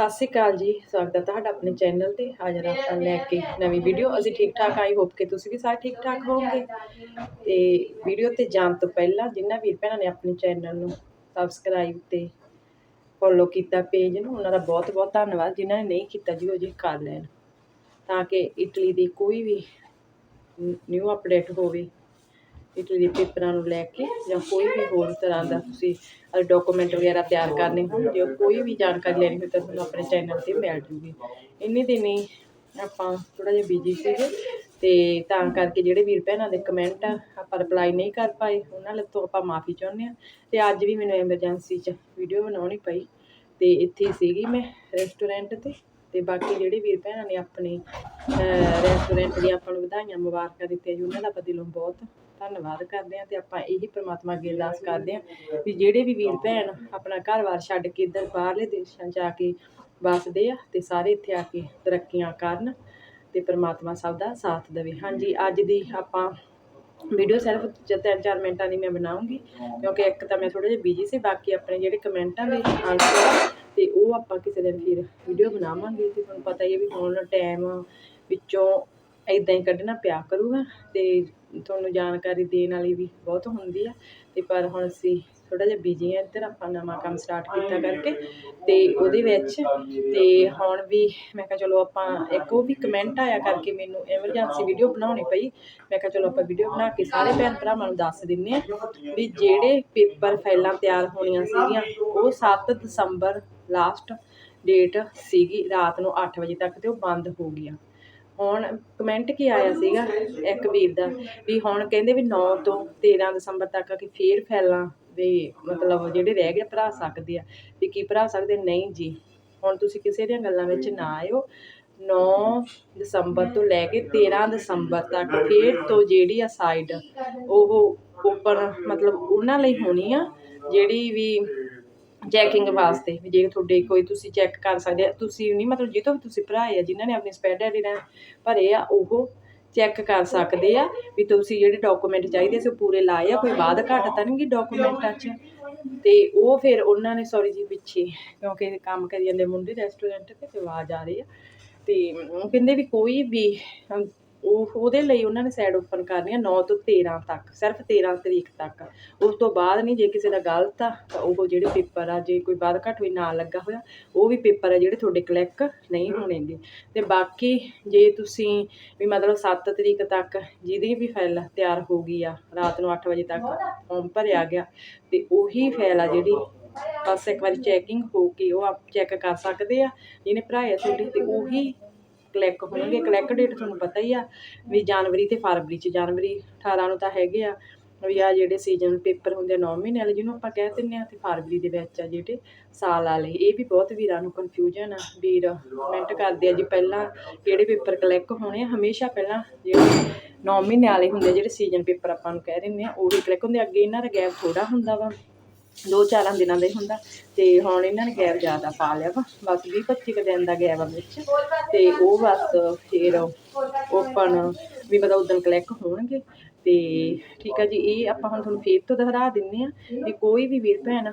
ਸਤਿ ਸ਼੍ਰੀ ਅਕਾਲ ਜੀ, ਸਵਾਗਤ ਹੈ ਤੁਹਾਡਾ ਆਪਣੇ ਚੈਨਲ ਤੇ। ਹਾਜ਼ਰ ਆਪਾਂ ਲੈ ਕੇ ਨਵੀਂ ਵੀਡੀਓ। ਅਸੀਂ ਠੀਕ ਠਾਕ ਆਈ ਹੋਪ ਕਿ ਤੁਸੀਂ ਵੀ ਸਾਰੇ ਠੀਕ ਠਾਕ ਹੋਵੋਗੇ। ਤੇ ਵੀਡੀਓ ਤੇ ਜਾਣ ਤੋਂ ਪਹਿਲਾਂ ਜਿਨ੍ਹਾਂ ਵੀਰ ਭੈਣਾਂ ਨੇ ਆਪਣੇ ਚੈਨਲ ਨੂੰ ਸਬਸਕ੍ਰਾਈਬ ਤੇ ਫੋਲੋ ਕੀਤਾ ਪੇਜ ਨੂੰ, ਉਹਨਾਂ ਦਾ ਬਹੁਤ ਬਹੁਤ ਧੰਨਵਾਦ। ਜਿਨ੍ਹਾਂ ਨੇ ਨਹੀਂ ਕੀਤਾ ਜੀ, ਉਹ ਜੀ ਕਰ ਲੈਣ। ਤਾਂ ਕਿ ਇਟਲੀ ਦੀ ਕੋਈ ਵੀ ਨਿਊ ਅਪਡੇਟ ਹੋਵੇ ਇਟਲੀ ਦੇ ਪੇਪਰਾਂ ਨੂੰ ਲੈ ਕੇ ਜਾਂ ਕੋਈ ਵੀ ਹੋਰ ਤਰ੍ਹਾਂ ਦਾ ਤੁਸੀਂ ਡਾਕੂਮੈਂਟ ਵਗੈਰਾ ਤਿਆਰ ਕਰਨੇ ਹੋਣ ਜਾਂ ਕੋਈ ਵੀ ਜਾਣਕਾਰੀ ਲੈਣੀ ਹੋਵੇ ਤਾਂ ਤੁਹਾਨੂੰ ਆਪਣੇ ਚੈਨਲ ਤੇ ਮਿਲ ਜੂਗੀ। ਇੰਨੇ ਦਿਨੀ ਆਪਾਂ ਥੋੜਾ ਜਿਹਾ ਬਿਜ਼ੀ ਸੀਗੇ ਤੇ ਤਾਂ ਕਰਕੇ ਜਿਹੜੇ ਵੀਰ ਭੈਣਾਂ ਦੇ ਕਮੈਂਟ ਆ, ਆਪਾਂ ਰਿਪਲਾਈ ਨਹੀਂ ਕਰ ਪਾਏ, ਉਹਨਾਂ ਲਈ ਤੋਂ ਆਪਾਂ ਮਾਫੀ ਚਾਹੁੰਦੇ ਆ ਤੇ ਅੱਜ ਵੀ ਮੈਨੂੰ ਐਮਰਜੈਂਸੀ 'ਚ ਵੀਡੀਓ ਬਣਾਉਣੀ ਪਈ ਤੇ ਇੱਥੇ ਸੀਗੀ ਮੈਂ ਰੈਸਟੋਰੈਂਟ ਤੇ। ਤੇ ਬਾਕੀ ਜਿਹੜੇ ਵੀਰ ਭੈਣਾਂ ਨੇ ਆਪਣੇ ਰੈਸਟੋਰੈਂਟ ਦੀਆਂ ਆਪਾਂ ਨੂੰ ਵਧਾਈਆਂ ਮੁਬਾਰਕਾਂ ਦਿੱਤੀਆਂ ਜੀ, ਉਹਨਾਂ ਦਾ ਆਪਾਂ ਦਿਲੋਂ ਬਹੁਤ ਧੰਨਵਾਦ ਕਰਦੇ ਹਾਂ ਤੇ ਆਪਾਂ ਇਹੀ ਪ੍ਰਮਾਤਮਾ ਅੱਗੇ ਅਰਦਾਸ ਕਰਦੇ ਹਾਂ ਵੀ ਜਿਹੜੇ ਵੀ ਵੀਰ ਭੈਣ ਆਪਣਾ ਘਰ-ਬਾਰ ਛੱਡ ਕੇ ਇੱਧਰ ਬਾਹਰਲੇ ਦੇਸ਼ਾਂ 'ਚ ਆ ਕੇ ਵਸਦੇ ਆ ਤੇ ਸਾਰੇ ਇੱਥੇ ਆ ਕੇ ਤਰੱਕੀਆਂ ਕਰਨ ਤੇ ਪ੍ਰਮਾਤਮਾ ਸਭ ਦਾ ਸਾਥ ਦੇਵੇ। ਹਾਂਜੀ, ਅੱਜ ਦੀ ਆਪਾਂ ਵੀਡੀਓ ਸਿਰਫ ਜ- ਤਿੰਨ ਚਾਰ ਮਿੰਟਾਂ ਦੀ ਮੈਂ ਬਣਾਉਂਗੀ, ਕਿਉਂਕਿ ਇੱਕ ਤਾਂ ਮੈਂ ਥੋੜੇ ਜਿਹਾ ਬਿਜ਼ੀ ਸੀ, ਬਾਕੀ ਆਪਣੇ ਜਿਹੜੇ ਕਮੈਂਟਾਂ ਦੇ ਆਨਸਰ ਉਹ ਆਪਾਂ ਕਿਸੇ ਦਿਨ ਫਿਰ ਵੀਡੀਓ ਬਣਾਵਾਂਗੇ ਤੇ ਤੁਹਾਨੂੰ ਪਤਾ ਹੀ ਹੈ ਵੀ ਹੁਣ ਟਾਈਮ ਵਿੱਚੋਂ ਇਦਾਂ ਹੀ ਕੱਢਣਾ ਪਿਆ ਕਰੂਗਾ ਤੇ ਤੁਹਾਨੂੰ ਜਾਣਕਾਰੀ ਦੇਣ ਵਾਲੀ ਵੀ ਬਹੁਤ ਹੁੰਦੀ ਆ। ਤੇ ਪਰ ਹੁਣ ਅਸੀਂ ਥੋੜਾ ਜਿਹਾ ਬਿਜ਼ੀ ਆ ਇੱਧਰ ਆਪਾਂ ਨਵਾਂ ਕੰਮ ਸਟਾਰਟ ਕੀਤਾ ਕਰਕੇ ਤੇ ਉਹਦੇ ਵਿੱਚ ਤੇ ਹੁਣ ਵੀ ਮੈਂ ਕਿਹਾ ਚਲੋ ਆਪਾਂ ਇੱਕ ਉਹ ਵੀ ਕਮੈਂਟ ਆਇਆ ਕਰਕੇ ਮੈਨੂੰ ਐਮਰਜੈਂਸੀ ਵੀਡੀਓ ਬਣਾਉਣੀ ਪਈ। ਮੈਂ ਕਿਹਾ ਚਲੋ ਆਪਾਂ ਵੀਡੀਓ ਬਣਾ ਕੇ ਸਾਰੇ ਭੈਣ ਭਰਾਵਾਂ ਨੂੰ ਦੱਸ ਦਿੰਨੇ ਆ ਵੀ ਜਿਹੜੇ ਪੇਪਰ ਫਾਈਲਾਂ ਤਿਆਰ ਹੋਣੀਆਂ ਸੀਗੀਆਂ, ਉਹ 7 ਦਸੰਬਰ ਲਾਸਟ ਡੇਟ ਸੀਗੀ ਰਾਤ ਨੂੰ 8 ਵਜੇ ਤੱਕ ਤੇ ਉਹ ਬੰਦ ਹੋ ਗਈਆਂ ਹੁਣ ਕਮੈਂਟ ਕੀ ਆਇਆ ਸੀਗਾ ਇੱਕ ਵੀਰ ਦਾ ਵੀ ਹੁਣ ਕਹਿੰਦੇ ਵੀ 9 ਤੋਂ 13 ਦਸੰਬਰ ਤੱਕ ਕਿ ਫੇਰ ਫੈਲਾਂ ਵੀ ਮਤਲਬ ਜਿਹੜੇ ਰਹਿ ਗਏ ਭਰਾ ਸਕਦੇ ਆ, ਵੀ ਕੀ ਭਰਾ ਸਕਦੇ? ਨਹੀਂ ਜੀ। ਹੁਣ ਤੁਸੀਂ ਕਿਸੇ ਦੀਆਂ ਗੱਲਾਂ ਵਿੱਚ ਨਾ ਆਇਓ। 9 ਦਸੰਬਰ ਤੋਂ ਲੈ ਕੇ 13 ਦਸੰਬਰ ਤੱਕ ਫੇਰ ਤੋਂ ਜਿਹੜੀ ਆ ਸਾਈਡ ਉਹ ਓਪਨ ਮਤਲਬ ਉਹਨਾਂ ਲਈ ਹੋਣੀ ਆ, ਜਿਹੜੀ ਵੀ ਚੈਕਿੰਗ ਵਾਸਤੇ ਵੀ ਜੇ ਤੁਹਾਡੇ ਕੋਈ ਤੁਸੀਂ ਚੈੱਕ ਕਰ ਸਕਦੇ ਆ। ਤੁਸੀਂ ਨਹੀਂ ਮਤਲਬ ਜਿੱਥੋਂ ਵੀ ਤੁਸੀਂ ਭਰਾਏ ਆ ਜਿਨ੍ਹਾਂ ਨੇ ਆਪਣੀ ਸਪੈਡ ਆਈਡੀ ਨਾਲ ਭਰੇ ਆ ਉਹ ਚੈੱਕ ਕਰ ਸਕਦੇ ਆ ਵੀ ਤੁਸੀਂ ਜਿਹੜੇ ਡਾਕੂਮੈਂਟ ਚਾਹੀਦੇ ਸੀ ਉਹ ਪੂਰੇ ਲਾਏ ਆ ਕੋਈ ਬਾਅਦ ਘੱਟ ਤਾਂ ਨਹੀਂ ਡਾਕੂਮੈਂਟਾਂ 'ਚ ਤੇ ਉਹ ਫਿਰ ਉਹਨਾਂ ਨੇ ਸੌਰੀ ਜੀ ਪਿੱਛੇ ਕਿਉਂਕਿ ਕੰਮ ਕਰੀ ਜਾਂਦੇ ਮੁੰਡੇ ਰੈਸਟੋਰੈਂਟ ਤੇ ਆਵਾਜ਼ ਆ ਰਹੀ ਆ। ਤੇ ਕਹਿੰਦੇ ਵੀ ਕੋਈ ਵੀ ਉਹ ਉਹਦੇ ਲਈ ਉਹਨਾਂ ਨੇ ਸਾਈਡ ਓਪਨ ਕਰਨੀ ਆ 9 ਤੋਂ 13 ਤੱਕ ਸਿਰਫ 13 ਤਰੀਕ ਤੱਕ। ਉਸ ਤੋਂ ਬਾਅਦ ਨਹੀਂ ਜੇ ਕਿਸੇ ਦਾ ਗਲਤ ਆ ਤਾਂ ਉਹ ਜਿਹੜੇ ਪੇਪਰ ਆ ਜੇ ਕੋਈ ਬਾਅਦ ਘੱਟ ਵੀ ਨਾ ਲੱਗਾ ਹੋਇਆ ਉਹ ਵੀ ਪੇਪਰ ਆ ਜਿਹੜੇ ਤੁਹਾਡੇ ਕਲਿੱਕ ਨਹੀਂ ਹੋਣਗੇ ਤੇ ਬਾਕੀ ਜੇ ਤੁਸੀਂ ਵੀ ਮਤਲਬ 7 ਤਰੀਕ ਤੱਕ ਜਿਹਦੀ ਵੀ ਫਾਈਲ ਤਿਆਰ ਹੋ ਗਈ ਆ ਰਾਤ ਨੂੰ 8 ਵਜੇ ਤੱਕ ਫਾਰਮ ਭਰਿਆ ਗਿਆ ਤੇ ਉਹੀ ਫਾਈਲ ਆ ਜਿਹੜੀ ਬਸ ਇੱਕ ਵਾਰੀ ਚੈਕਿੰਗ ਹੋ ਕੇ ਉਹ ਆਪ ਚੈੱਕ ਕਰ ਸਕਦੇ ਆ ਜਿਹਨੇ ਭਰਾਇਆ ਤੁਹਾਡੇ ਤੇ ਉਹੀ ਕਲਿੱਕ ਹੋਣਗੇ ਕਲਿੱਕ ਡੇਟ ਤੁਹਾਨੂੰ ਪਤਾ ਹੀ ਆ ਵੀ ਜਨਵਰੀ ਤੇ ਫਰਵਰੀ ਚ ਜਨਵਰੀ 18 ਨੂੰ ਤਾਂ ਹੈਗੇ ਆ ਵੀ ਆ ਜਿਹੜੇ ਸੀਜ਼ਨ ਪੇਪਰ ਹੁੰਦੇ ਆ 9 ਮਹੀਨੇ ਵਾਲੇ ਜਿਹਨੂੰ ਆਪਾਂ ਕਹਿ ਦਿੰਦੇ ਆ ਤੇ ਫਰਵਰੀ ਦੇ ਵਿੱਚ ਆ ਜਿਹੜੇ ਸਾਲ ਵਾਲੇ ਇਹ ਵੀ ਬਹੁਤ ਵੀਰਾਂ ਨੂੰ ਕਨਫਿਊਜ਼ਨ ਆ ਵੀਰ ਕਮੈਂਟ ਕਰਦੇ ਆ ਜੀ ਪਹਿਲਾਂ ਕਿਹੜੇ ਪੇਪਰ ਕਲਿੱਕ ਹੋਣੇ ਆ ਹਮੇਸ਼ਾ ਪਹਿਲਾਂ ਜਿਹੜੇ 9 ਮਹੀਨੇ ਵਾਲੇ ਹੁੰਦੇ ਆ, ਜਿਹੜੇ ਸੀਜ਼ਨ ਪੇਪਰ ਆਪਾਂ ਨੂੰ ਕਹਿ ਦਿੰਦੇ ਆ ਉਹ ਵੀ ਕਲਿੱਕ ਹੁੰਦੇ ਅੱਗੇ ਇਹਨਾਂ ਦਾ ਗੈਪ ਥੋੜਾ ਹੁੰਦਾ ਵਾ। ਦੋ ਚਾਰਾਂ ਦਿਨਾਂ ਦਾ ਹੀ ਹੁੰਦਾ ਤੇ ਹੁਣ ਇਹਨਾਂ ਨੇ ਗੈਪ ਜ਼ਿਆਦਾ ਪਾ ਲਿਆ ਵਾ, ਬਸ 20 25 ਕੁ ਦਿਨ ਦਾ ਗੈਪ ਆ ਵਿੱਚ। ਤੇ ਉਹ ਬਸ ਫੇਰ ਓਪਨ ਵੀ ਮਤਲਬ ਉਦੋਂ ਕਲਿੱਕ ਹੋਣਗੇ। ਤੇ ਠੀਕ ਆ ਜੀ, ਇਹ ਆਪਾਂ ਹੁਣ ਤੁਹਾਨੂੰ ਫੇਰ ਤੋਂ ਦੁਹਰਾ ਦਿੰਨੇ ਆ ਵੀ ਕੋਈ ਵੀ ਵੀਰ ਭੈਣ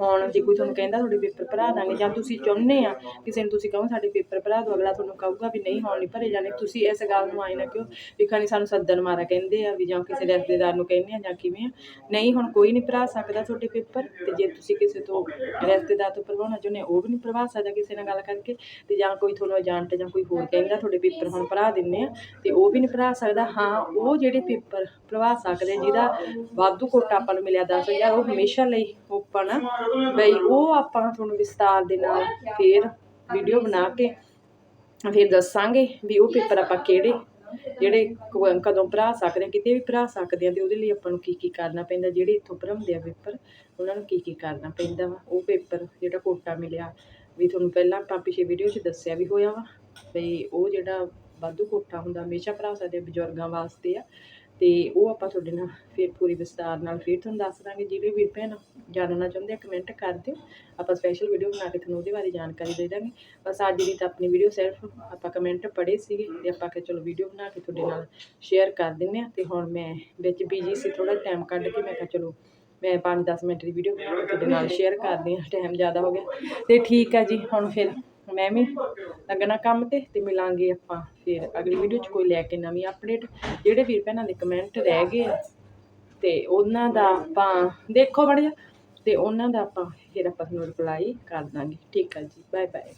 ਹੁਣ ਜੇ ਕੋਈ ਤੁਹਾਨੂੰ ਕਹਿੰਦਾ ਤੁਹਾਡੇ ਪੇਪਰ ਭਰਾ ਦਾਂਗੇ ਜਾਂ ਤੁਸੀਂ ਚਾਹੁੰਦੇ ਆ, ਕਿਸੇ ਨੂੰ ਤੁਸੀਂ ਕਹੋ ਸਾਡੇ ਪੇਪਰ ਭਰਾ ਦਿਓ ਅਗਲਾ ਤੁਹਾਨੂੰ ਕਹੂਗਾ ਵੀ ਨਹੀਂ, ਹੁਣ ਨਹੀਂ ਭਰੇ ਜਾਣੇ। ਤੁਸੀਂ ਇਸ ਗੱਲ ਨੂੰ ਆਏ ਨਾ ਕਿਉਂ ਵੀ ਖਾਣੀ ਸਾਨੂੰ ਸੱਦਣ ਮਾਰਾ ਕਹਿੰਦੇ ਆ ਵੀ ਜਾਂ ਕਿਸੇ ਰਿਸ਼ਤੇਦਾਰ ਨੂੰ ਕਹਿੰਦੇ ਆ ਜਾਂ ਕਿਵੇਂ ਆ। ਨਹੀਂ, ਹੁਣ ਕੋਈ ਨਹੀਂ ਭਰਾ ਸਕਦਾ ਤੁਹਾਡੇ ਪੇਪਰ ਤੇ ਜੇ ਤੁਸੀਂ ਕਿਸੇ ਤੋਂ ਰਿਸ਼ਤੇਦਾਰ ਤੋਂ ਭਰਵਾਉਣਾ ਚਾਹੁੰਦੇ ਆ ਉਹ ਵੀ ਨਹੀਂ ਭਰਵਾ ਸਕਦਾ ਕਿਸੇ ਨਾਲ ਗੱਲ ਕਰਕੇ ਤੇ ਜਾਂ ਕੋਈ ਤੁਹਾਨੂੰ ਏਜੰਟ ਜਾਂ ਕੋਈ ਹੋਰ ਕਹਿੰਦਾ ਤੁਹਾਡੇ ਪੇਪਰ ਹੁਣ ਭਰਾ ਦਿੰਨੇ ਆ ਤੇ ਉਹ ਵੀ ਨਹੀਂ ਭਰਾ ਸਕਦਾ। ਹਾਂ, ਉਹ ਜਿਹੜੇ ਪੇਪਰ ਭਰਵਾ ਸਕਦੇ ਜਿਹਦਾ ਵਾਧੂ ਕੋਟਾ ਆਪਾਂ ਨੂੰ ਮਿਲਿਆ 10000 ਉਹ ਹਮੇਸ਼ਾ ਲਈ ਓਪਨ ਆ। ਬਈ ਉਹ ਆਪਾਂ ਤੁਹਾਨੂੰ ਵਿਸਤਾਰ ਦੇ ਨਾਲ ਫੇਰ ਵੀਡੀਓ ਬਣਾ ਕੇ ਫਿਰ ਦੱਸਾਂਗੇ ਵੀ ਉਹ ਪੇਪਰ ਆਪਾਂ ਕਿਹੜੇ, ਜਿਹੜੇ ਕਦੋਂ ਭਰਾ ਸਕਦੇ ਆ ਕਿਤੇ ਵੀ ਭਰਾ ਸਕਦੇ ਆ ਤੇ ਉਹਦੇ ਲਈ ਆਪਾਂ ਨੂੰ ਕੀ ਕੀ ਕਰਨਾ ਪੈਂਦਾ, ਜਿਹੜੇ ਇੱਥੋਂ ਭਰਾਉਂਦੇ ਆ ਪੇਪਰ ਉਹਨਾਂ ਨੂੰ ਕੀ ਕੀ ਕਰਨਾ ਪੈਂਦਾ ਵਾ। ਉਹ ਪੇਪਰ ਜਿਹੜਾ ਕੋਟਾ ਮਿਲਿਆ ਵੀ ਤੁਹਾਨੂੰ ਪਹਿਲਾਂ ਆਪਾਂ ਪਿਛੇ ਵੀਡੀਓ 'ਚ ਦੱਸਿਆ ਵੀ ਹੋਇਆ ਵਾ ਵੀ ਉਹ ਜਿਹੜਾ ਵਾਧੂ ਕੋਟਾ ਹੁੰਦਾ, ਹਮੇਸ਼ਾ ਭਰਾ ਸਕਦੇ ਬਜ਼ੁਰਗਾਂ ਵਾਸਤੇ ਆ ਤੇ ਉਹ ਆਪਾਂ ਤੁਹਾਡੇ ਨਾਲ ਫਿਰ ਪੂਰੀ ਵਿਸਤਾਰ ਨਾਲ ਫਿਰ ਤੁਹਾਨੂੰ ਦੱਸ ਦਾਂਗੇ। ਜਿਹੜੇ ਵੀ ਭੈਣ ਜਾਣਨਾ ਚਾਹੁੰਦੇ ਆ ਕਮੈਂਟ ਕਰ ਦਿਓ। ਆਪਾਂ ਸਪੈਸ਼ਲ ਵੀਡੀਓ ਬਣਾ ਕੇ ਤੁਹਾਨੂੰ ਉਹਦੇ ਬਾਰੇ ਜਾਣਕਾਰੀ ਦੇ ਦਾਂਗੇ। ਬਸ ਅੱਜ ਦੀ ਤਾਂ ਆਪਣੀ ਵੀਡੀਓ ਸਿਰਫ ਆਪਾਂ ਕਮੈਂਟ ਪੜ੍ਹੇ ਸੀਗੇ ਤੇ ਆਪਾਂ ਕਿ ਚਲੋ ਵੀਡੀਓ ਬਣਾ ਕੇ ਤੁਹਾਡੇ ਨਾਲ ਸ਼ੇਅਰ ਕਰ ਦਿੰਨੇ ਆ ਤੇ ਹੁਣ ਮੈਂ ਵਿੱਚ ਬਿਜ਼ੀ ਸੀ ਥੋੜਾ ਟਾਈਮ ਕੱਢ ਕੇ ਮੈਂ ਕਿਹਾ ਚਲੋ ਮੈਂ 5-10 ਮਿੰਟ ਦੀ ਵੀਡੀਓ ਬਣਾ ਕੇ ਤੁਹਾਡੇ ਨਾਲ ਸ਼ੇਅਰ ਕਰਦੀ ਹਾਂ ਟਾਈਮ ਜ਼ਿਆਦਾ ਹੋ ਗਿਆ। ਤੇ ਠੀਕ ਆ ਜੀ, ਹੁਣ ਫਿਰ ਮੈਂ ਵੀ ਲੱਗਣਾ ਕੰਮ ਤੇ ਤੇ ਮਿਲਾਂਗੇ ਆਪਾਂ ਫਿਰ ਅਗਲੀ ਵੀਡੀਓ 'ਚ ਕੋਈ ਲੈ ਕੇ ਨਵੀਂ ਅਪਡੇਟ ਜਿਹੜੇ ਵੀਰ ਭੈਣਾਂ ਦੇ ਕਮੈਂਟ ਰਹਿ ਗਏ ਆ, ਤੇ ਉਹਨਾਂ ਦਾ ਆਪਾਂ ਦੇਖੋ ਬੜਿਆ ਤੇ ਉਹਨਾਂ ਦਾ ਆਪਾਂ ਫਿਰ ਆਪਾਂ ਤੁਹਾਨੂੰ ਰਿਪਲਾਈ ਕਰ ਦਾਂਗੇ। ਠੀਕ ਆ ਜੀ ਬਾਏ ਬਾਏ